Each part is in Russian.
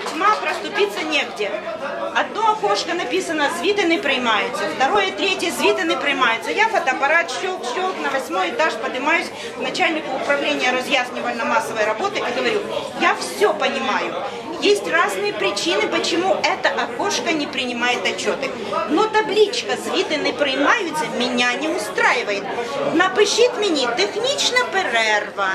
тьма, проступиться негде. Одно окошко написано «Звіти не приймаються», второе, третье «Звіти не приймаються». Я фотоаппарат щелк-щелк на восьмой этаж поднимаюсь к начальнику управления разъяснивально-массовой работы и говорю, я все понимаю. Есть разные причины, почему это окошко не принимает отчеты. Но табличка «Звіти не приймаються» меня не устраивает. Напишіть мені технічна перерва,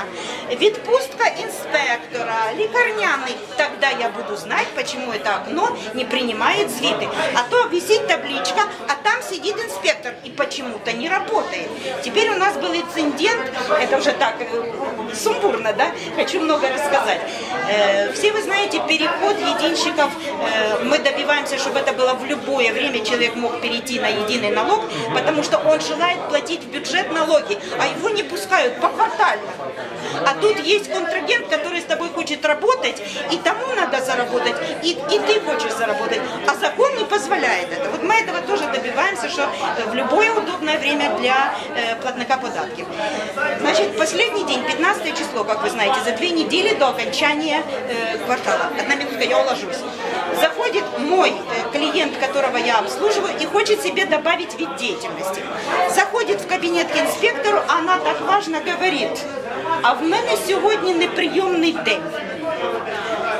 відпустка інспектора, лікарняний. Тогда я буду знать, почему это окно не принимает звіти. А то висит табличка, а там сидит инспектор и почему-то не работает. Теперь у нас был инцидент, это уже так э, сумбурно, да? Хочу много рассказать. Э, Все вы знаете, переход единщиков, э, мы добиваемся, чтобы это было в любое время, человек мог перейти на единый налог, потому что он желает платить в бюджет налоги, а его не пускают поквартально. А тут есть контрагент, который с тобой хочет работать, и тому надо заработать, и, и ты хочешь заработать, а закон не позволяет это. Вот мы этого тоже добиваемся, что э, в любое удобное время для платника податков. Последний день, 15 число, как вы знаете, за две недели до окончания э, квартала. Одна минутка, я уложусь. Заходит мой э, клиент, которого я обслуживаю, и хочет себе добавить вид деятельности. Заходит в кабинет к инспектору, она так важно говорит, а в мене сьогодні неприйомний день.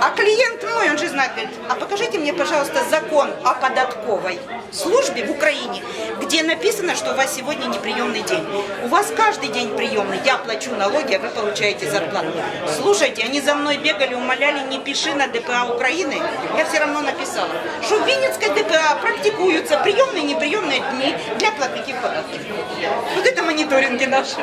А клиент мой, он знает, говорит, а покажите мне, пожалуйста, закон о податковой службе в Украине, где написано, что у вас сегодня неприемный день. У вас каждый день приемный. Я плачу налоги, а вы получаете зарплату. Слушайте, они за мной бегали, умоляли, не пиши на ДПА Украины. Я все равно написала, что в Винницкой ДПА практикуются приемные и неприемные дни для платников податков. Вот это мониторинги наши.